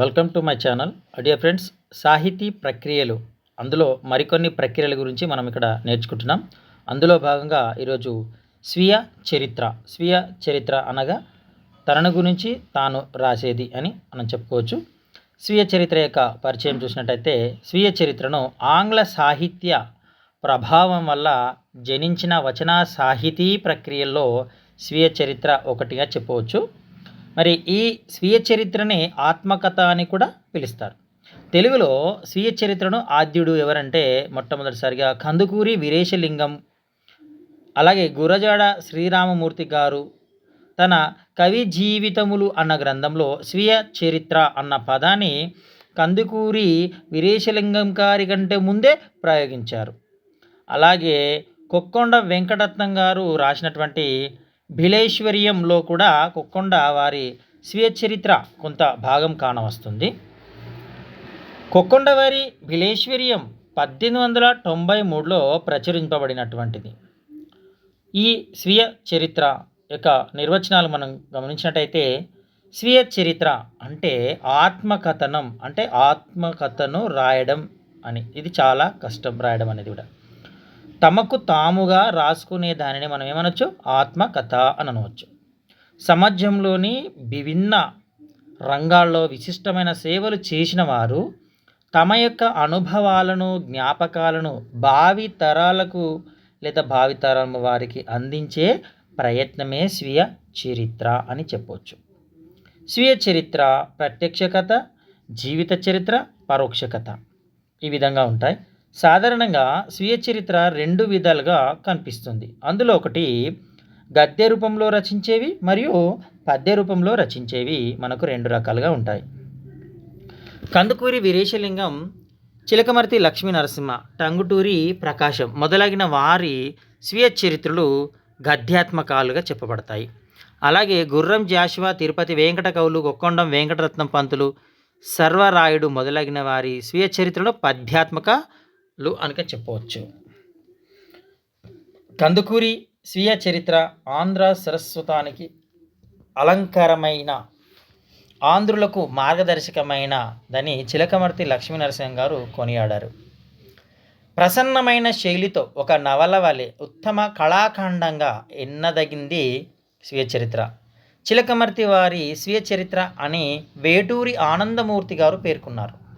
Welcome to my channel. Dear friends సాహితీ ప్రక్రియలు. అందులో మరికొన్ని ప్రక్రియల గురించి మనం ఇక్కడ నేర్చుకుంటున్నాం. అందులో భాగంగా ఈరోజు స్వీయ చరిత్ర. స్వీయ చరిత్ర అనగా తనను గురించి తాను రాసేది అని మనం చెప్పుకోవచ్చు. స్వీయ చరిత్ర యొక్క పరిచయం చూసినట్టయితే స్వీయ చరిత్రను ఆంగ్ల సాహిత్య ప్రభావం వల్ల జనించిన వచన సాహితీ ప్రక్రియల్లో స్వీయ చరిత్ర ఒకటిగా చెప్పవచ్చు మరి ఈ స్వీయ చరిత్రని ఆత్మకథ అని కూడా పిలుస్తారు. తెలుగులో స్వీయ చరిత్రను ఆద్యుడు ఎవరంటే మొట్టమొదటిసారిగా కందుకూరి వీరేశలింగం అలాగే గురజాడ శ్రీరామమూర్తి గారు. తన కవి జీవితములు అన్న గ్రంథంలో స్వీయ చరిత్ర అన్న పదాన్ని కందుకూరి వీరేశలింగం గారి కంటే ముందే ప్రయోగించారు. అలాగే కొక్కొండ వెంకటరత్నం గారు రాసినటువంటి భిలేశ్వర్యంలో కూడా కుక్కొండ వారి స్వీయ చరిత్ర కొంత భాగం కానవస్తుంది. కొక్కొండ వారి భిలేశ్వర్యం పద్దెనిమిది వందల తొంభై మూడులో ప్రచురింపబడినటువంటిది. ఈ స్వీయ చరిత్ర యొక్క నిర్వచనాలు మనం గమనించినట్టయితే స్వీయ చరిత్ర అంటే ఆత్మకథనం అంటే ఆత్మకథను రాయడం అని. ఇది చాలా కష్టం రాయడం అనేది కూడా. తమకు తాముగా రాసుకునే దానిని మనం ఏమనొచ్చు? ఆత్మకథ అని అనవచ్చు సమాజంలోని విభిన్న రంగాల్లో విశిష్టమైన సేవలు చేసిన వారు తమ యొక్క అనుభవాలను జ్ఞాపకాలను భావి తరాలకు లేదా భావితరం వారికి అందించే ప్రయత్నమే స్వీయ చరిత్ర అని చెప్పవచ్చు స్వీయ చరిత్ర ప్రత్యక్ష కథ జీవిత చరిత్ర పరోక్ష కథ ఈ విధంగా ఉంటాయి. సాధారణంగా స్వీయ చరిత్ర రెండు విధాలుగా కనిపిస్తుంది. అందులో ఒకటి గద్య రూపంలో రచించేవి మరియు పద్య రూపంలో రచించేవి మనకు రెండు రకాలుగా ఉంటాయి. కందుకూరి వీరేశలింగం చిలకమర్తి లక్ష్మీ నరసింహ టంగుటూరి ప్రకాశం మొదలగిన వారి స్వీయ చరిత్రలు గద్యాత్మకాలుగా చెప్పబడతాయి. అలాగే గుర్రం జాషువా తిరుపతి వెంకట కవులు గొక్కొండం వెంకటరత్నం పంతులు సర్వరాయుడు మొదలగిన వారి స్వీయ చరిత్రలో పద్యాత్మక లు అనక చెప్పవచ్చు. కందుకూరి స్వీయ చరిత్ర ఆంధ్ర సరస్వతానికి అలంకారమైన ఆంధ్రులకు మార్గదర్శకమైన దని చిలకమర్తి లక్ష్మీనరసింహ గారు కొనియాడారు. ప్రసన్నమైన శైలితో ఒక నవల వలె ఉత్తమ కళాఖండంగా ఎన్నదగింది స్వీయ చరిత్ర. చిలకమర్తి వారి స్వీయ చరిత్ర అని వేటూరి ఆనందమూర్తి గారు పేర్కొన్నారు.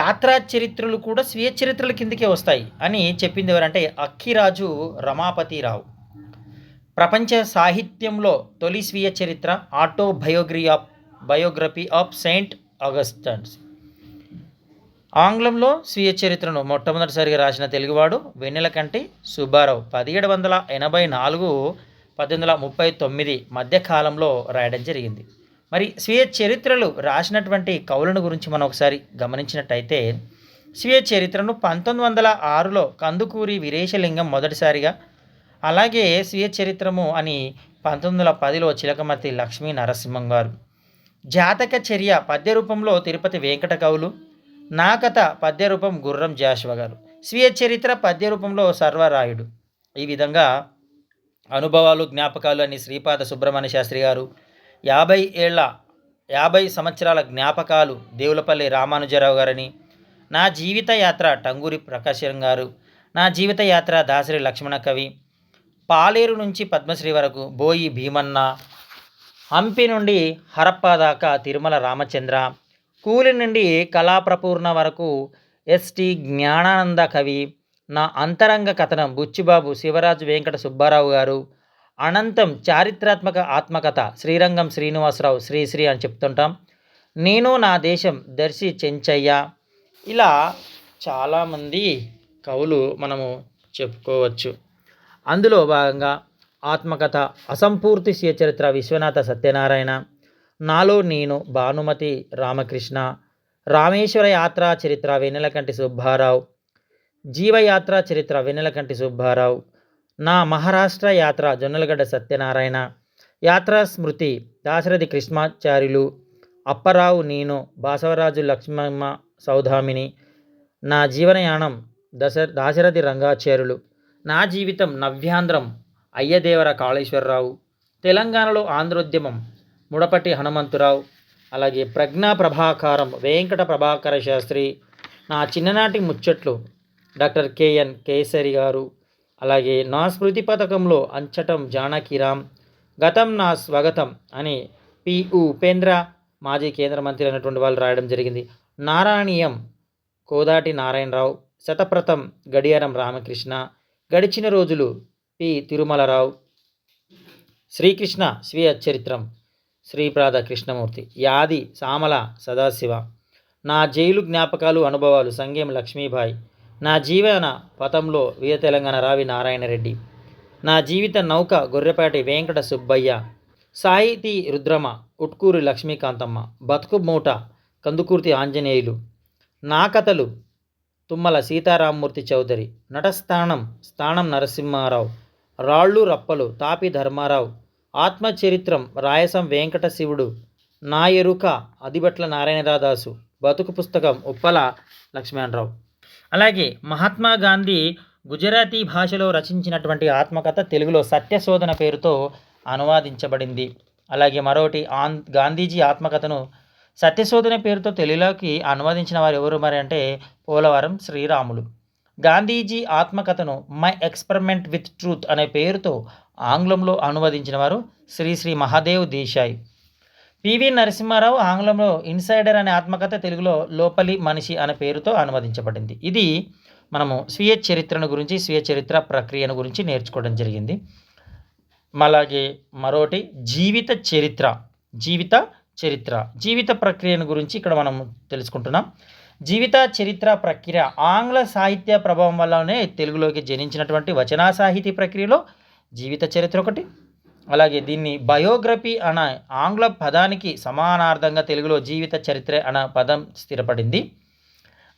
యాత్రా చరిత్రలు కూడా స్వీయ చరిత్రల కిందకే వస్తాయి అని చెప్పింది ఎవరంటే అక్కిరాజు రమాపతిరావు ప్రపంచ సాహిత్యంలో తొలి స్వీయ చరిత్ర autobiography of biography of Saint Augustine's ఆంగ్లంలో స్వీయ చరిత్రను మొట్టమొదటిసారిగా రాసిన తెలుగువాడు వెన్నెలకంటి సుబ్బారావు. పదిహేడు వందల ఎనభై నాలుగు పద్దెనిమిది వందల ముప్పై తొమ్మిది మధ్యకాలంలో రాయడం జరిగింది. మరి స్వీయ చరిత్రలు రాసినటువంటి కవులను గురించి మనం ఒకసారి గమనించినట్టయితే స్వీయ చరిత్రను పంతొమ్మిది వందల ఆరులో కందుకూరి వీరేశలింగం మొదటిసారిగా అలాగే స్వీయ చరిత్రము అని పంతొమ్మిది వందల పదిలో చిలకమతి లక్ష్మీ నరసింహం గారు. జాతక చర్య పద్య రూపంలో తిరుపతి వెంకట కవులు నాకథ పద్య రూపం గుర్రం జాషువ గారు. స్వీయ చరిత్ర పద్య రూపంలో సర్వరాయుడు. ఈ విధంగా అనుభవాలు జ్ఞాపకాలు అని శ్రీపాద సుబ్రహ్మణ్య శాస్త్రి గారు యాభై ఏళ్ళ యాభై సంవత్సరాల జ్ఞాపకాలు దేవులపల్లి రామానుజరావు గారని నా జీవిత యాత్ర టంగూరి ప్రకాశం గారు నా జీవిత యాత్ర దాసరి లక్ష్మణ కవి పాలేరు నుంచి పద్మశ్రీ వరకు బోయి భీమన్న హంపి నుండి హరప్ప దాకా తిరుమల రామచంద్ర కూలి నుండి కళాప్రపూర్ణ వరకు ఎస్టి జ్ఞానానంద కవి నా అంతరంగ కథనం బుచ్చిబాబు శివరాజు వెంకట సుబ్బారావు గారు అనంతం చారిత్రాత్మక ఆత్మకథ శ్రీరంగం శ్రీనివాసరావు శ్రీశ్రీ అని చెప్తుంటాం. నేను నా దేశం దర్శి చెంచయ్య. ఇలా చాలామంది కవులు మనము చెప్పుకోవచ్చు. అందులో భాగంగా ఆత్మకథ అసంపూర్తి స్వీయ చరిత్ర విశ్వనాథ సత్యనారాయణ నాలో నేను భానుమతి రామకృష్ణ రామేశ్వర యాత్రా చరిత్ర వెన్నెలకంటి సుబ్బారావు జీవయాత్ర చరిత్ర వెన్నెలకంటి సుబ్బారావు నా మహారాష్ట్ర యాత్ర జొన్నలగడ్డ సత్యనారాయణ. యాత్రా స్మృతి దాశరథి కృష్ణాచార్యులు అప్పరావు నేను బాసవరాజు లక్ష్మమ్మ సౌధామిని నా జీవనయానం దశ దాశరథి రంగాచార్యులు. నా జీవితం నవ్యాంధ్రం అయ్యదేవర కాళేశ్వరరావు. తెలంగాణలో ఆంధ్రోద్యమం ముడపటి హనుమంతురావు. అలాగే ప్రజ్ఞా ప్రభాకారం వెంకట ప్రభాకర శాస్త్రి. నా చిన్ననాటి ముచ్చట్లు డాక్టర్ కేఎన్ కేసరి గారు. అలాగే నా స్మృతి పథకంలో అంచటం జానకిరామ్ గతం నా స్వాగతం అని పి ఉపేంద్ర మాజీ కేంద్ర మంత్రి అయినటువంటి వాళ్ళు రాయడం జరిగింది. నారాయణీయం కోదాటి నారాయణరావు శతప్రతం గడియారం రామకృష్ణ గడిచిన రోజులు పి తిరుమలరావు శ్రీకృష్ణ స్వీయ చరిత్రం శ్రీప్రాధ కృష్ణమూర్తి యాది సామల సదాశివ నా జైలు జ్ఞాపకాలు అనుభవాలు సంగేం లక్ష్మీబాయి నా జీవన పథంలో వీర తెలంగాణ రావి నారాయణరెడ్డి నా జీవిత నౌక గొర్రెపాటి వెంకట సుబ్బయ్య. సాహితీ రుద్రమ ఉట్కూరి లక్ష్మీకాంతమ్మ బతుకు మూట కందుకూర్తి ఆంజనేయులు. నా కథలు తుమ్మల సీతారామమూర్తి చౌదరి. నటస్థానం స్థానం నరసింహారావు. రాళ్ళు రప్పలు తాపి ధర్మారావు. ఆత్మచరిత్రం రాయసం వెంకట శివుడు. నా ఎరుక అదిబట్ల నారాయణరాదాసు. బతుకు పుస్తకం ఉప్పల లక్ష్మణరావు. అలాగే మహాత్మా గాంధీ గుజరాతీ భాషలో రచించినటువంటి ఆత్మకథ తెలుగులో సత్యశోధన పేరుతో అనువాదించబడింది. అలాగే మరొకటి ఆన్ గాంధీజీ ఆత్మకథను సత్యశోధన పేరుతో తెలుగులోకి అనువదించిన వారు ఎవరు మరి అంటే పోలవరం శ్రీరాములు. గాంధీజీ ఆత్మకథను మై ఎక్స్పెరిమెంట్ విత్ ట్రూత్ అనే పేరుతో ఆంగ్లంలో అనువదించిన వారు శ్రీ శ్రీ మహాదేవ్ దేశాయ్. పివి నరసింహారావు ఆంగ్లంలో ఇన్సైడర్ అనే ఆత్మకథ తెలుగులో లోపలి మనిషి అనే పేరుతో అనువదించబడింది. ఇది మనము స్వీయ చరిత్రను గురించి స్వీయ చరిత్ర ప్రక్రియను గురించి నేర్చుకోవడం జరిగింది. అలాగే మరోటి జీవిత చరిత్ర జీవిత చరిత్ర. జీవిత ప్రక్రియను గురించి ఇక్కడ మనం తెలుసుకుంటున్నాం. జీవిత చరిత్ర ప్రక్రియ ఆంగ్ల సాహిత్య ప్రభావం వల్లనే తెలుగులోకి జనించినటువంటి వచనా సాహితీ ప్రక్రియలో జీవిత చరిత్ర ఒకటి అలాగే దీన్ని బయోగ్రఫీ అనే ఆంగ్ల పదానికి సమానార్థంగా తెలుగులో జీవిత చరిత్ర అన్న పదం స్థిరపడింది.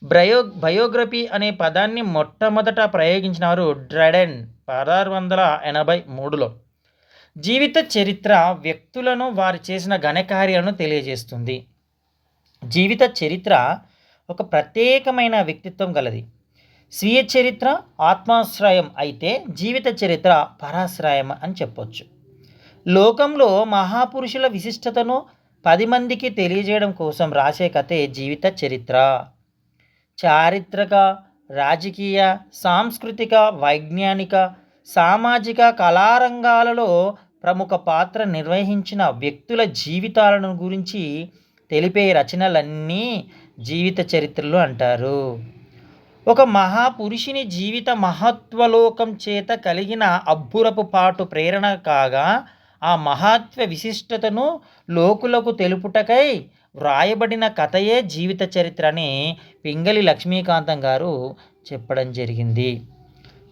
బ్రయో బయోగ్రఫీ అనే పదాన్ని మొట్టమొదట ప్రయోగించిన వారు డ్రెడెన్ పదహారు వందల ఎనభై మూడులో. జీవిత చరిత్ర వ్యక్తులను వారు చేసిన ఘనకార్యాలను తెలియజేస్తుంది. జీవిత చరిత్ర ఒక ప్రత్యేకమైన వ్యక్తిత్వం గలది. స్వీయ చరిత్ర ఆత్మాశ్రయం అయితే జీవిత చరిత్ర పరాశ్రయం అని చెప్పొచ్చు. లోకంలో మహాపురుషుల విశిష్టతను పది మందికి తెలియజేయడం కోసం రాసే కథే జీవిత చరిత్ర. చారిత్రక రాజకీయ సాంస్కృతిక వైజ్ఞానిక సామాజిక కళారంగాలలో ప్రముఖ పాత్ర నిర్వహించిన వ్యక్తుల జీవితాలను గురించి తెలిపే రచనలన్నీ జీవిత చరిత్రలు అంటారు. ఒక మహాపురుషుని జీవిత మహత్వలోకం చేత కలిగిన అబ్బురపు పాటు ప్రేరణ కాగా ఆ మహాత్వ విశిష్టతను లోకులకు తెలుపుటకై వ్రాయబడిన కథయే జీవిత చరిత్ర అని పింగళి లక్ష్మీకాంతం గారు చెప్పడం జరిగింది.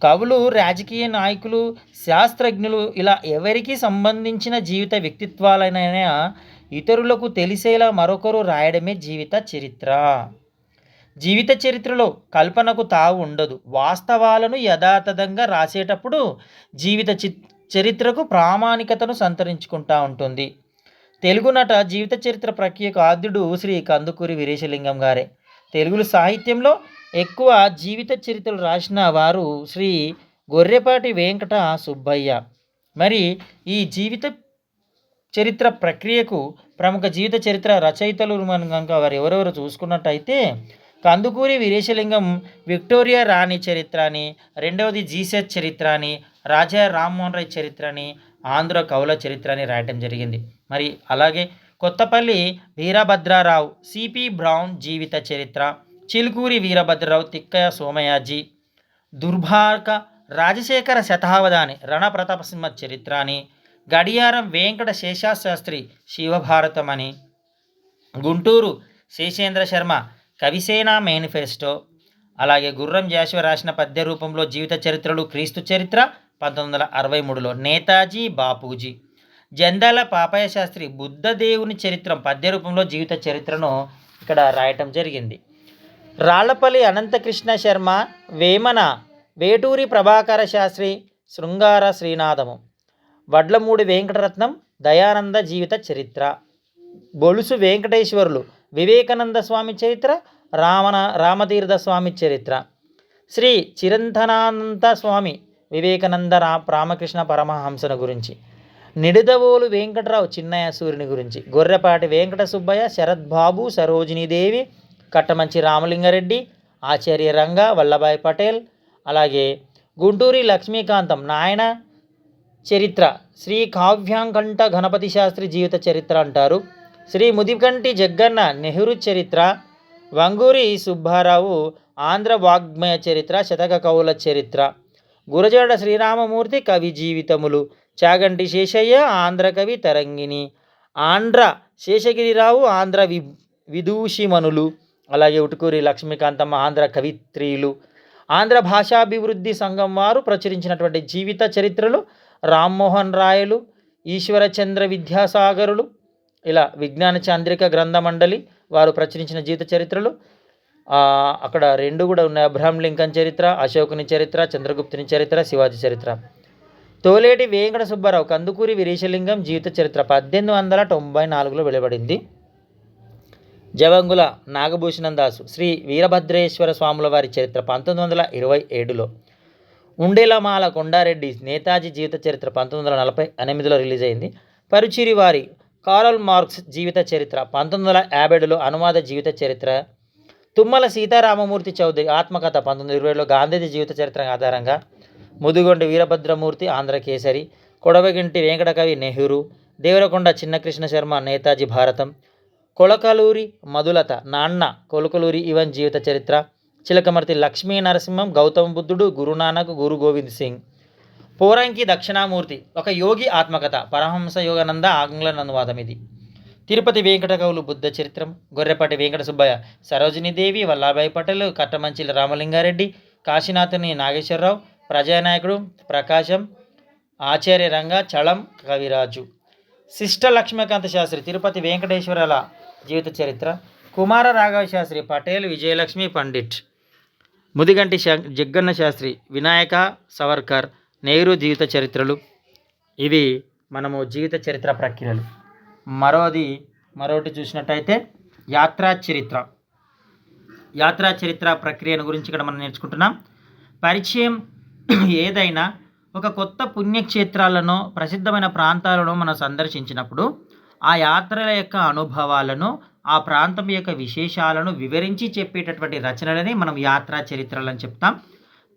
కవులు రాజకీయ నాయకులు శాస్త్రజ్ఞులు ఇలా ఎవరికి సంబంధించిన జీవిత వ్యక్తిత్వాలైనా ఇతరులకు తెలిసేలా మరొకరు రాయడమే జీవిత చరిత్ర. జీవిత చరిత్రలో కల్పనకు తావు ఉండదు. వాస్తవాలను యథాతథంగా రాసేటప్పుడు జీవిత చి చరిత్రకు ప్రామాణికతను సంతరించుకుంటూ ఉంటుంది. తెలుగు నట జీవిత చరిత్ర ప్రక్రియకు ఆద్యుడు శ్రీ కందుకూరి వీరేశలింగం గారే. తెలుగు సాహిత్యంలో ఎక్కువ జీవిత చరిత్రలు రాసిన వారు శ్రీ గొర్రెపాటి వెంకట సుబ్బయ్య. మరి ఈ జీవిత చరిత్ర ప్రక్రియకు ప్రముఖ జీవిత చరిత్ర రచయితలు మనం కనుక వారు ఎవరెవరు చూసుకున్నట్టయితే కందుకూరి వీరేశలింగం విక్టోరియా రాణి చరిత్ర అని రెండవది జీసెస్ చరిత్ర అని రాజా రామ్మోహన్ రాయ్ చరిత్రని ఆంధ్ర కవుల చరిత్రని రాయటం జరిగింది. మరి అలాగే కొత్తపల్లి వీరభద్రారావు సిపి బ్రౌన్ జీవిత చరిత్ర చిలుకూరి వీరభద్రరావు తిక్కయ సోమయాజీ దుర్భార్క రాజశేఖర శతావధాని రణప్రతాపసింహ చరిత్ర అని గడియారం వెంకట శేషాశాస్త్రి శివభారతం అని గుంటూరు శేషేంద్ర శర్మ కవిసేన మేనిఫెస్టో అలాగే గుర్రం జాషువ రాసిన పద్య రూపంలో జీవిత చరిత్రలు క్రీస్తు చరిత్ర పంతొమ్మిది వందల అరవై మూడులో నేతాజీ బాపూజీ. జందాల పాపయ్య శాస్త్రి బుద్ధదేవుని చరిత్రం పద్య రూపంలో జీవిత చరిత్రను ఇక్కడ రాయటం జరిగింది. రాళ్ళపల్లి అనంతకృష్ణ శర్మ వేమన వేటూరి ప్రభాకర శాస్త్రి శృంగార శ్రీనాథము. వడ్లమూడి వెంకటరత్నం దయానంద జీవిత చరిత్ర. బొలుసు వెంకటేశ్వరులు వివేకానంద స్వామి చరిత్ర రామన రామతీర్థ స్వామి చరిత్ర. శ్రీ చిరంతనానంద స్వామి వివేకానంద రా రామకృష్ణ పరమహంసను గురించి. నిడదవోలు వెంకటరావు చిన్నయ్య సూర్యుని గురించి. గొర్రెపాటి వెంకట సుబ్బయ్య శరత్ బాబు సరోజినీదేవి కట్టమంచి రామలింగారెడ్డి ఆచార్య రంగ వల్లభాయ్ పటేల్ అలాగే గుంటూరి లక్ష్మీకాంతం నాయన చరిత్ర శ్రీ కావ్యాంకంఠ గణపతి శాస్త్రి జీవిత చరిత్ర అంటారు. శ్రీ ముదికంటి జగ్గన్న నెహ్రూ చరిత్ర వంగూరి సుబ్బారావు ఆంధ్ర వాగ్మయ చరిత్ర శతక కవుల చరిత్ర. గురజాడ శ్రీరామమూర్తి కవి జీవితములు. చాగంటి శేషయ్య ఆంధ్ర కవి తరంగిణి. ఆంధ్ర శేషగిరిరావు ఆంధ్ర వి విదూషిమనులు అలాగే ఉటుకూరి లక్ష్మీకాంతమ్మ ఆంధ్ర కవిత్రీలు ఆంధ్ర భాషాభివృద్ధి సంఘం వారు ప్రచురించినటువంటి జీవిత చరిత్రలు రామ్మోహన్ రాయలు ఈశ్వరచంద్ర విద్యాసాగరులు ఇలా విజ్ఞాన చాంద్రిక గ్రంథ మండలి వారు ప్రచురించిన జీవిత చరిత్రలు అక్కడ రెండు కూడా ఉన్నాయి. అబ్రహాం లింకన్ చరిత్ర అశోకుని చరిత్ర చంద్రగుప్తుని చరిత్ర శివాజీ చరిత్ర. తోలేటి వేంకట సుబ్బారావు కందుకూరి వీరేశలింగం జీవిత చరిత్ర పద్దెనిమిది వందల తొంభై నాలుగులో వెలువడింది. జవంగుల నాగభూషణం దాసు శ్రీ వీరభద్రేశ్వర స్వాముల వారి చరిత్ర పంతొమ్మిది వందల ఇరవై ఏడులో. ఉండేలమాల కొండారెడ్డి నేతాజీ జీవిత చరిత్ర పంతొమ్మిది వందల నలభై ఎనిమిదిలో రిలీజ్ అయింది. పరుచిరి వారి కారల్ మార్క్స్ జీవిత చరిత్ర పంతొమ్మిది వందల యాభైలో అనువాద జీవిత చరిత్ర తుమ్మల సీతారామమూర్తి చౌదరి ఆత్మకథ పంతొమ్మిది ఇరవైలో గాంధీజీ జీవిత చరిత్ర ఆధారంగా ముదుగొండ వీరభద్రమూర్తి ఆంధ్ర కేసరి కొడవగింటి వెంకటకవి నెహ్రూ దేవరకొండ చిన్నకృష్ణ శర్మ నేతాజీ భారతం కొలకలూరి మధులత నాన్న కొలకలూరి ఇవన్ జీవిత చరిత్ర చిలకమర్తి లక్ష్మీ నరసింహం గౌతమ బుద్ధుడు గురునానక్ గురు గోవింద్ సింగ్. పోరంకి దక్షిణామూర్తి ఒక యోగి ఆత్మకథ పరహంస యోగానంద ఆంగ్ల అనువాదం ఇది. తిరుపతి వెంకట బుద్ధ చరిత్రం గొర్రెపాటి వెంకట సుబ్బయ్య సరోజినీదేవి వల్లాభాయ్ పటేల్ కట్టమంచిల రామలింగారెడ్డి కాశీనాథుని నాగేశ్వరరావు ప్రజానాయకుడు ప్రకాశం ఆచార్య రంగ చలం కవిరాజు. శిష్ట లక్ష్మీకాంత శాస్త్రి తిరుపతి వెంకటేశ్వరల జీవిత చరిత్ర కుమార రాఘవ శాస్త్రి పటేల్ విజయలక్ష్మి పండిట్. ముదిగంటి శం- జగ్గన్న శాస్త్రి వినాయక సవర్కర్ నెహ్రూ జీవిత చరిత్రలు. ఇవి మనము జీవిత చరిత్ర ప్రక్రియలు. మరోది మరొకటి చూసినట్టయితే యాత్రా చరిత్ర. యాత్రా చరిత్ర ప్రక్రియను గురించి ఇక్కడ మనం నేర్చుకుంటున్నాం. పరిచయం ఏదైనా ఒక కొత్త పుణ్యక్షేత్రాలను ప్రసిద్ధమైన ప్రాంతాలను మనం సందర్శించినప్పుడు ఆ యాత్రల యొక్క అనుభవాలను ఆ ప్రాంతం యొక్క విశేషాలను వివరించి చెప్పేటటువంటి రచనలని మనం యాత్రా చరిత్రలు అని చెప్తాం.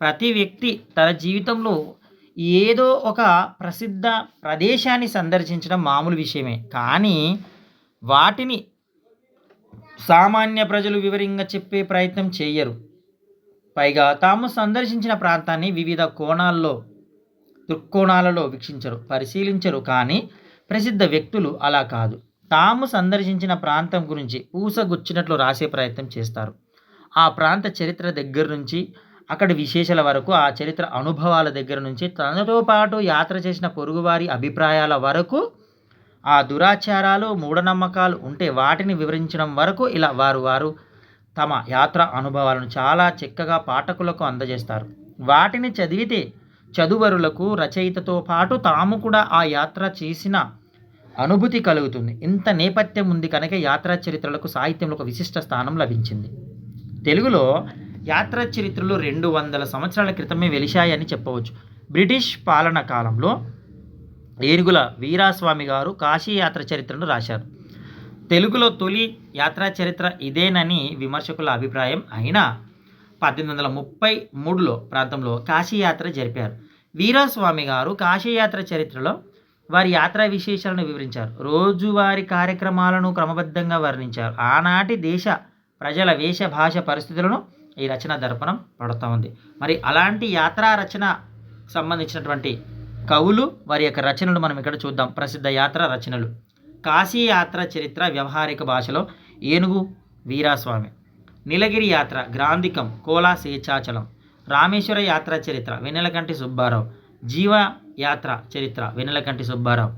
ప్రతి వ్యక్తి తన జీవితంలో ఏదో ఒక ప్రసిద్ధ ప్రదేశాన్ని సందర్శించడం మామూలు విషయమే. కానీ వాటిని సామాన్య ప్రజలు వివరంగా చెప్పే ప్రయత్నం చేయరు. పైగా తాము సందర్శించిన ప్రాంతాన్ని వివిధ కోణాల్లో దృక్కోణాలలో వీక్షించరు పరిశీలించరు. కానీ ప్రసిద్ధ వ్యక్తులు అలా కాదు. తాము సందర్శించిన ప్రాంతం గురించి పూసగుచ్చినట్లు రాసే ప్రయత్నం చేస్తారు. ఆ ప్రాంత చరిత్ర దగ్గర నుంచి అక్కడి విశేషాల వరకు ఆ చరిత్ర అనుభవాల దగ్గర నుంచి తనతో పాటు యాత్ర చేసిన పొరుగువారి అభిప్రాయాల వరకు ఆ దురాచారాలు మూఢనమ్మకాలు ఉంటే వాటిని వివరించడం వరకు ఇలా వారు వారు తమ యాత్ర అనుభవాలను చాలా చక్కగా పాఠకులకు అందజేస్తారు. వాటిని చదివితే చదువరులకు రచయితతో పాటు తాము కూడా ఆ యాత్ర చేసిన అనుభూతి కలుగుతుంది. ఇంత నేపథ్యం ఉంది కనుక యాత్రా చరిత్రలకు సాహిత్యంలో ఒక విశిష్ట స్థానం లభించింది. తెలుగులో యాత్రా చరిత్రలు రెండు వందల సంవత్సరాల క్రితమే వెలిశాయని చెప్పవచ్చు. బ్రిటిష్ పాలన కాలంలో ఏనుగుల వీరాస్వామి గారు కాశీ యాత్ర చరిత్రను రాశారు. తెలుగులో తొలి యాత్రా చరిత్ర ఇదేనని విమర్శకుల అభిప్రాయం అయినా పద్దెనిమిది వందల ముప్పై మూడులో ప్రాంతంలో కాశీ యాత్ర జరిపారు. వీరాస్వామి గారు కాశీ యాత్ర చరిత్రలో వారి యాత్రా విశేషాలను వివరించారు. రోజువారి కార్యక్రమాలను క్రమబద్ధంగా వర్ణించారు. ఆనాటి దేశ ప్రజల వేష భాష పరిస్థితులను ఈ రచన దర్పణం పడుతూ ఉంది. మరి అలాంటి యాత్రా రచన సంబంధించినటువంటి కవులు వారి యొక్క రచనలు మనం ఇక్కడ చూద్దాం. ప్రసిద్ధ యాత్ర రచనలు. కాశీ యాత్ర చరిత్ర వ్యవహారిక భాషలో ఏనుగు వీరాస్వామి నీలగిరి యాత్ర గ్రాంధికం కోలా శేషాచలం రామేశ్వర యాత్ర చరిత్ర వెన్నెలకంటి సుబ్బారావు జీవ యాత్ర చరిత్ర వెన్నెలకంటి సుబ్బారావు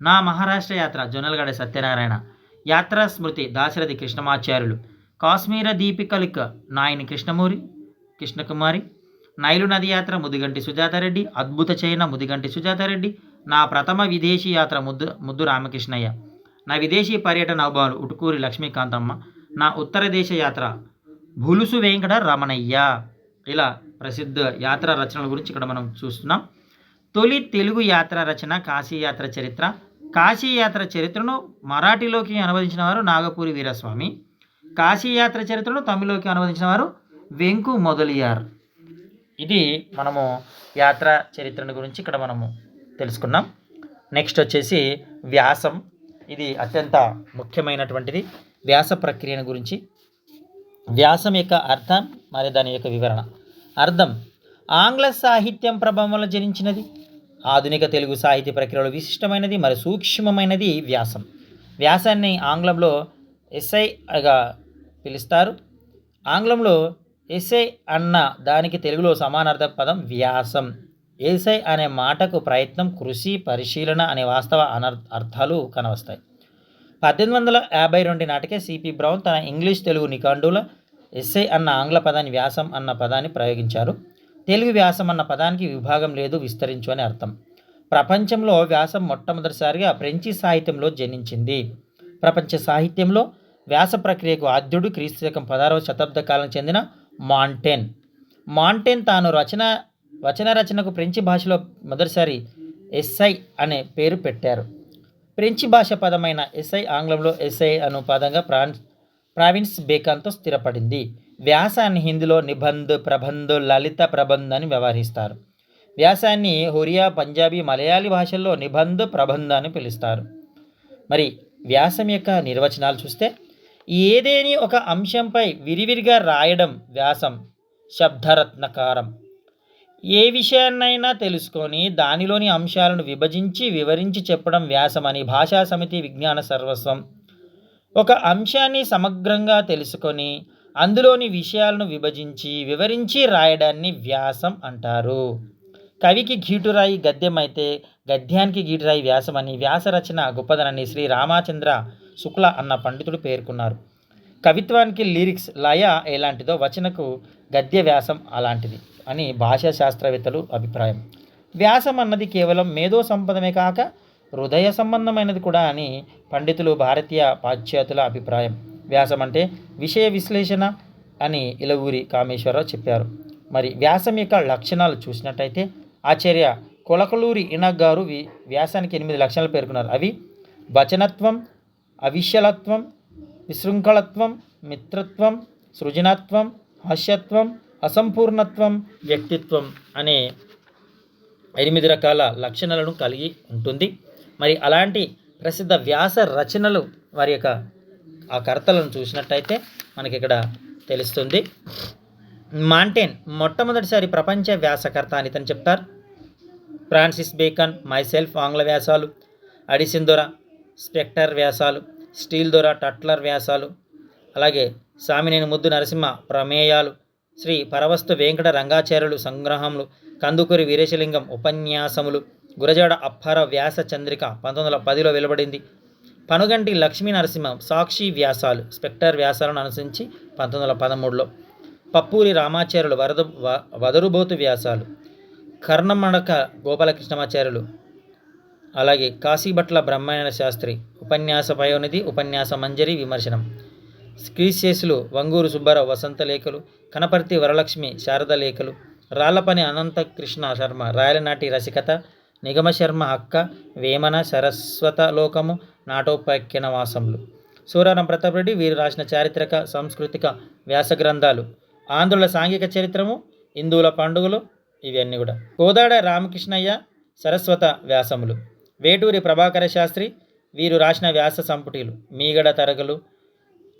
నా మహారాష్ట్ర యాత్ర జొన్నలగడ సత్యనారాయణ యాత్రా స్మృతి దాశరథి కృష్ణమాచార్యులు కాశ్మీర దీపికలిక నాయని కృష్ణమూరి కృష్ణకుమారి నైలు నది యాత్ర ముదిగంటి సుజాతారెడ్డి అద్భుత చైన ముదిగంటి సుజాతారెడ్డి నా ప్రథమ విదేశీ యాత్ర ముద్దు ముద్దు రామకృష్ణయ్య. నా విదేశీ పర్యటన అనుభవాలు ఉటుకూరి లక్ష్మీకాంతమ్మ. నా ఉత్తర దేశ యాత్ర భులుసు వెంకట రమణయ్య. ఇలా ప్రసిద్ధ యాత్రా రచనల గురించి ఇక్కడ మనం చూస్తున్నాం. తొలి తెలుగు యాత్ర రచన కాశీయాత్ర చరిత్ర. కాశీయాత్ర చరిత్రను మరాఠీలోకి అనువదించిన వారు నాగపూరి వీరస్వామి. కాశీయాత్ర చరిత్రను తమిళలోకి అనువదించిన వారు వెంకు మొదలియార్. ఇది మనము యాత్ర చరిత్రను గురించి ఇక్కడ మనము తెలుసుకున్నాం. నెక్స్ట్ వచ్చేసి వ్యాసం. ఇది అత్యంత ముఖ్యమైనటువంటిది. వ్యాస ప్రక్రియను గురించి. వ్యాసం యొక్క అర్థం మరియు దాని యొక్క వివరణ. అర్థం ఆంగ్ల సాహిత్యం ప్రభావంలో జనించినది. ఆధునిక తెలుగు సాహిత్య ప్రక్రియలో విశిష్టమైనది మరి సూక్ష్మమైనది వ్యాసం. వ్యాసాన్ని ఆంగ్లంలో ఎస్ఐగా పిలుస్తారు. ఆంగ్లంలో ఎస్ఐ అన్న దానికి తెలుగులో సమానార్థ పదం వ్యాసం. ఏసై అనే మాటకు ప్రయత్నం కృషి పరిశీలన అనే వాస్తవ అనర్ అర్థాలు కనవస్తాయి. పద్దెనిమిది వందల యాభై రెండు నాటికే సిపి బ్రౌన్ తన ఇంగ్లీష్ తెలుగు నిఘంటువుల ఎస్ఐ అన్న ఆంగ్ల పదాన్ని వ్యాసం అన్న పదాన్ని ప్రయోగించారు. తెలుగు వ్యాసం అన్న పదానికి విభాగం లేదు విస్తరించు అని అర్థం. ప్రపంచంలో వ్యాసం మొట్టమొదటిసారిగా ఫ్రెంచి సాహిత్యంలో జనించింది ప్రపంచ సాహిత్యంలో వ్యాస ప్రక్రియకు ఆద్యుడు క్రీస్తు శకం పదహారవ శతాబ్ద కాలం చెందిన మాంటెన్. మాంటెన్ తాను రచన వచన రచనకు ఫ్రెంచి భాషలో మొదటిసారి ఎస్ఐ అనే పేరు పెట్టారు. ఫ్రెంచి భాష పదమైన ఎస్ఐ ఆంగ్లంలో ఎస్ఐ అను పదంగా ప్రాన్ ప్రావిన్స్ బేకాన్తో స్థిరపడింది. వ్యాసాన్ని హిందీలో నిబంధ్ ప్రబంధ్ లలిత ప్రబంధ్ అని వ్యవహరిస్తారు. వ్యాసాన్ని హొరియా పంజాబీ మలయాళీ భాషల్లో నిబంధ ప్రబంధ అని పిలుస్తారు. మరి వ్యాసం యొక్క నిర్వచనాలు చూస్తే ఏదేని ఒక అంశంపై విరివిరిగా రాయడం వ్యాసం శబ్దరత్నకారం. ఏ విషయాన్నైనా తెలుసుకొని దానిలోని అంశాలను విభజించి వివరించి చెప్పడం వ్యాసమని భాషా సమితి విజ్ఞాన సర్వస్వం. ఒక అంశాన్ని సమగ్రంగా తెలుసుకొని అందులోని విషయాలను విభజించి వివరించి రాయడాన్ని వ్యాసం అంటారు. కవికి గీటురాయి గద్యం అయితే గద్యానికి గీటురాయి వ్యాసం వ్యాస రచన గొప్పదనని శ్రీ రామచంద్ర శుక్ల అన్న పండితుడు పేర్కొన్నారు. కవిత్వానికి లిరిక్స్ లయ ఎలాంటిదో వచనకు గద్య వ్యాసం అలాంటిది అని భాషా శాస్త్రవేత్తలు అభిప్రాయం. వ్యాసం అన్నది కేవలం మేధో సంపదమే కాక హృదయ సంబంధమైనది కూడా అని పండితులు భారతీయ పాశ్చాత్యుల అభిప్రాయం. వ్యాసం అంటే విషయ విశ్లేషణ అని ఇలవూరి కామేశ్వరరావు చెప్పారు. మరి వ్యాసం యొక్క లక్షణాలు చూసినట్టయితే ఆచార్య కొలకలూరి ఇనగ్ గారు వి వ్యాసానికి ఎనిమిది లక్షణాలు పేర్కొన్నారు. అవి వచనత్వం అవిశలత్వం విశృంఖలత్వం మిత్రత్వం సృజనత్వం హాస్యత్వం అసంపూర్ణత్వం వ్యక్తిత్వం అనే ఎనిమిది రకాల లక్షణాలను కలిగి ఉంటుంది. మరి అలాంటి ప్రసిద్ధ వ్యాస రచనలు వారి యొక్క ఆ కర్తలను చూసినట్టయితే మనకి ఇక్కడ తెలుస్తుంది. మాంటేన్ మొట్టమొదటిసారి ప్రపంచ వ్యాసకర్త అని ఇతను చెప్తారు. ఫ్రాన్సిస్ బేకన్ మైసెల్ఫ్ ఆంగ్ల వ్యాసాలు అడిసిందొర స్పెక్టర్ వ్యాసాలు స్టీల్ దొర టట్లర్ వ్యాసాలు అలాగే సామినేని ముద్దు నరసింహ ప్రమేయాలు శ్రీ పరవస్తు వెంకట రంగాచార్యులు సంగ్రహములు కందుకూరి వీరేశలింగం ఉపన్యాసములు గురజాడ అప్పార వ్యాస చంద్రిక పంతొమ్మిది వందల పదిలో వెలువడింది. పనుగంటి లక్ష్మీ నరసింహం సాక్షి వ్యాసాలు స్పెక్టర్ వ్యాసాలను అనుసరించి పంతొమ్మిది వందల పదమూడులో. పప్పూరి రామాచార్యులు వరద వ- వదరుబోతు వ్యాసాలు కర్ణమడక గోపాలకృష్ణమాచార్యులు అలాగే కాశీభట్ల బ్రహ్మాయణ శాస్త్రి ఉపన్యాస పయోనిధి ఉపన్యాస మంజరి విమర్శనం. క్రీశేసులు వంగూరు సుబ్బారావు వసంత లేఖలు కనపర్తి వరలక్ష్మి శారద లేఖలు రాళ్ళపని అనంత కృష్ణ శర్మ రాయలనాటి రసికత నిగమ శర్మ అక్క వేమన సరస్వత లోకము నాటోపాఖ్యాన వాసములు సూరారం ప్రతాప్ రెడ్డి వీరు రాసిన చారిత్రక సాంస్కృతిక వ్యాస గ్రంథాలు ఆంధ్రుల సాంఘిక చరిత్రము హిందువుల పండుగలు ఇవన్నీ కూడా. కోదాడ రామకృష్ణయ్య సరస్వత వ్యాసములు. వేటూరి ప్రభాకర శాస్త్రి వీరు రాసిన వ్యాస సంపుటీలు మీగడ తరగలు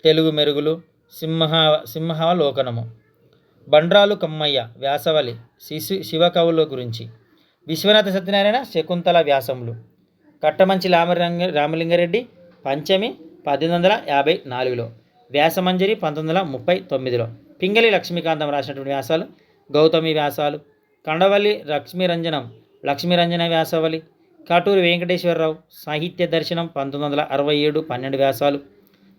తెలుగు మెరుగులు సింహ సింహావలోకనము. బండ్రాలు కమ్మయ్య వ్యాసవలి శిశు శివకవుల గురించి. విశ్వనాథ సత్యనారాయణ శకుంతల వ్యాసములు. కట్టమంచి రామరంగ రామలింగారెడ్డి పంచమి పద్దెనిమిది వందల యాభై నాలుగులో. వ్యాసమంజరి పంతొమ్మిది వందల ముప్పై తొమ్మిదిలో. పింగళి లక్ష్మీకాంతం రాసినటువంటి వ్యాసాలు గౌతమి వ్యాసాలు కండవల్లి లక్ష్మీరంజనం లక్ష్మీరంజన వ్యాసవలి కాటూరి వెంకటేశ్వరరావు సాహిత్య దర్శనం పంతొమ్మిది వందల అరవై ఏడు పన్నెండు వ్యాసాలు.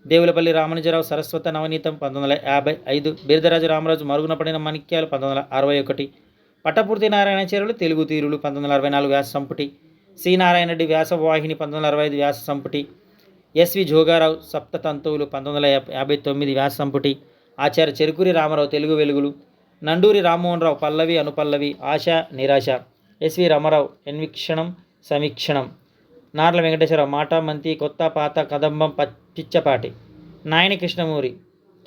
దేవులపల్లి రామానుజరావు సరస్వత నవనీతం పంతొమ్మిది వందల యాభై ఐదు బిరదరాజు రామరాజు మరుగున పడిన మాణిక్యాలు పంతొమ్మిది వందల అరవై ఒకటి పట్టపూర్తి నారాయణాచార్యులు తెలుగు తీరులు పంతొమ్మిది వందల అరవై నాలుగు వ్యాస సంపుటి సి నారాయణ రెడ్డి వ్యాస వాహిని పంతొమ్మిది వందల అరవై ఐదు వ్యాస సంపుటి ఎస్వి జోగారావు సప్త తంతువులు పంతొమ్మిది వందల యాభై- యాభై తొమ్మిది వ్యాస సంపుటి ఆచార్య చెరుకూరి రామారావు తెలుగు వెలుగులు నండూరి రామ్మోహన్ రావు పల్లవి అనుపల్లవి ఆశ నిరాశ ఎస్వి రామారావు ఎన్వీక్షణం సమీక్షణం. నార్ల వెంకటేశ్వరరావు మాట మంతి కొత్త పాత కదంబం ప- పిచ్చపాటి నాయని కృష్ణమూరి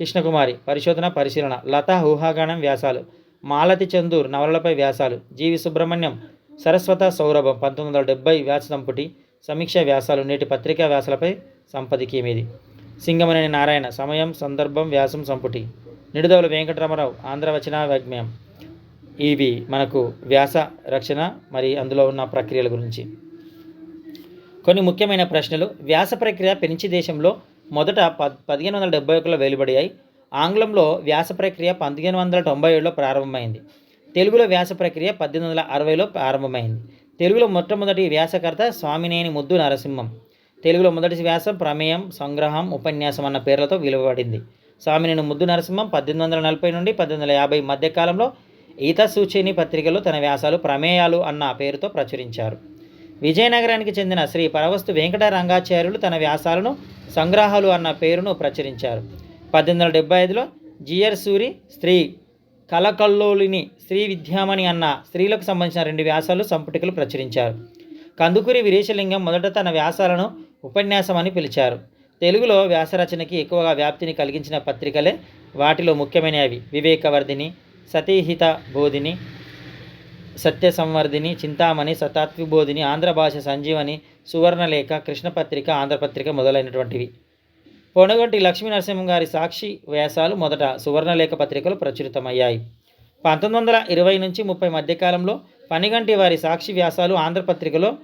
కృష్ణకుమారి పరిశోధన పరిశీలన లత ఊహాగానం వ్యాసాలు మాలతి చందూర్ నవలలపై వ్యాసాలు జీవి సుబ్రహ్మణ్యం సరస్వత సౌరభం పంతొమ్మిది వందల డెబ్బై వ్యాస సంపుటి సమీక్ష వ్యాసాలు నేటి పత్రికా వ్యాసాలపై సంపదికి సింగమనేని నారాయణ సమయం సందర్భం వ్యాసం సంపుటి. నిడుదవుల వెంకటరామారావు ఆంధ్ర వచన వాగ్మయం ఇవి మనకు వ్యాస రక్షణ మరి అందులో ఉన్న ప్రక్రియల గురించి. కొన్ని ముఖ్యమైన ప్రశ్నలు. వ్యాస ప్రక్రియ పెంచి దేశంలో మొదట పద్ పదిహేను వందల డెబ్బై ఒకటిలో వెలువడియాయి. ఆంగ్లంలో వ్యాస ప్రక్రియ పదిహేను వందల తొంభై ఏడులో ప్రారంభమైంది. తెలుగులో వ్యాస ప్రక్రియ పద్దెనిమిది వందల అరవైలో ప్రారంభమైంది. తెలుగులో మొట్టమొదటి వ్యాసకర్త స్వామినేని ముద్దు నరసింహం. తెలుగులో మొదటి వ్యాసం ప్రమేయం సంగ్రహం ఉపన్యాసం అన్న పేర్లతో విలువబడింది. స్వామినేని ముద్దు నరసింహం పద్దెనిమిది వందల నలభై నుండి పద్దెనిమిది వందల యాభై మధ్యకాలంలో ఈత సూచిని పత్రికలో తన వ్యాసాలు ప్రమేయాలు అన్న పేరుతో ప్రచురించారు. విజయనగరానికి చెందిన శ్రీ పరవస్తు వెంకట రంగాచార్యులు తన వ్యాసాలను సంగ్రహాలు అన్న పేరును ప్రచురించారు. పద్దెనిమిది వందల డెబ్బై ఐదులో జియర్ సూరి స్త్రీ కలకల్లోలిని శ్రీ విద్యామణి అన్న స్త్రీలకు సంబంధించిన రెండు వ్యాసాలు సంపుటికలు ప్రచురించారు. కందుకూరి వీరేశలింగం మొదట తన వ్యాసాలను ఉపన్యాసం అని పిలిచారు. తెలుగులో వ్యాసరచనకి ఎక్కువగా వ్యాప్తిని కలిగించిన పత్రికలే వాటిలో ముఖ్యమైనవి. వివేకవర్ధిని సతీహిత బోధిని సత్య సంవర్ధిని చింతామణి శతాత్విబోధిని ఆంధ్ర భాష సంజీవని సువర్ణలేఖ కృష్ణపత్రిక ఆంధ్రపత్రిక మొదలైనటువంటివి. పొనగంటి లక్ష్మీ నరసింహం గారి సాక్షి వ్యాసాలు మొదట సువర్ణలేఖ పత్రికలు ప్రచురితమయ్యాయి. పంతొమ్మిది వందల ఇరవై నుంచి ముప్పై మధ్యకాలంలో పనిగంటి వారి సాక్షి వ్యాసాలు ఆంధ్రపత్రికలో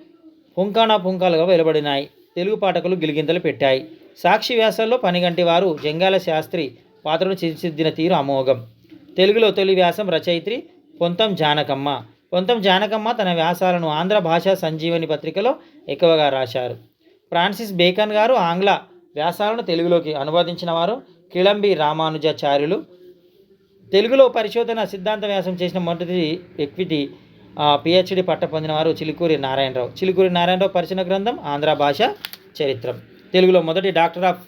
పుంకానా పుంకాలుగా వెలువడినాయి. తెలుగు పాఠకులు గిలిగింతలు పెట్టాయి. సాక్షి వ్యాసాల్లో పనిగంటి వారు జంగాల శాస్త్రి పాత్రను తీర్చిదిద్దిన తీరు అమోఘం. తెలుగులో తొలి వ్యాసం రచయిత్రి పొంతం జానకమ్మ. పొంతం జానకమ్మ తన వ్యాసాలను ఆంధ్ర భాషా సంజీవని పత్రికలో ఎక్కువగా రాశారు. ఫ్రాన్సిస్ బేకన్ గారు ఆంగ్ల వ్యాసాలను తెలుగులోకి అనువాదించిన వారు కిళంబి రామానుజాచార్యులు. తెలుగులో పరిశోధన సిద్ధాంత వ్యాసం చేసిన మొదటి వ్యక్తి పిహెచ్డి పట్ట పొందిన వారు చిలుకూరి నారాయణరావు. చిలుకూరి నారాయణరావు పరిశోధన గ్రంథం ఆంధ్ర భాష చరిత్రం. తెలుగులో మొదటి డాక్టర్ ఆఫ్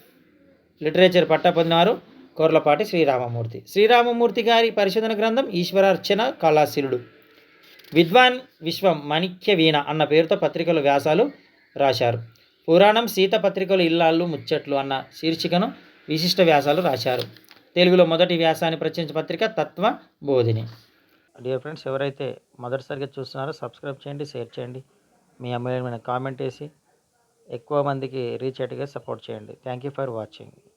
లిటరేచర్ పట్ట పొందినవారు కొర్లపాటి శ్రీరామమూర్తి. శ్రీరామమూర్తి గారి పరిశోధన గ్రంథం ఈశ్వరార్చన కళాశీలుడు. విద్వాన్ విశ్వం మణిక్య వీణ అన్న పేరుతో పత్రికలు వ్యాసాలు రాశారు. పురాణం సీత పత్రికలు ఇల్లాళ్ళు ముచ్చట్లు అన్న శీర్షికను విశిష్ట వ్యాసాలు రాశారు. తెలుగులో మొదటి వ్యాసాన్ని ప్రచురించిన పత్రిక తత్వ బోధిని. డియర్ ఫ్రెండ్స్ ఎవరైతే మొదటిసారిగా చూస్తున్నారో సబ్స్క్రైబ్ చేయండి షేర్ చేయండి. మీ అమ్మాయి కామెంట్ వేసి ఎక్కువ మందికి రీచ్ అయ్యేట్టుగా సపోర్ట్ చేయండి. Thank you for watching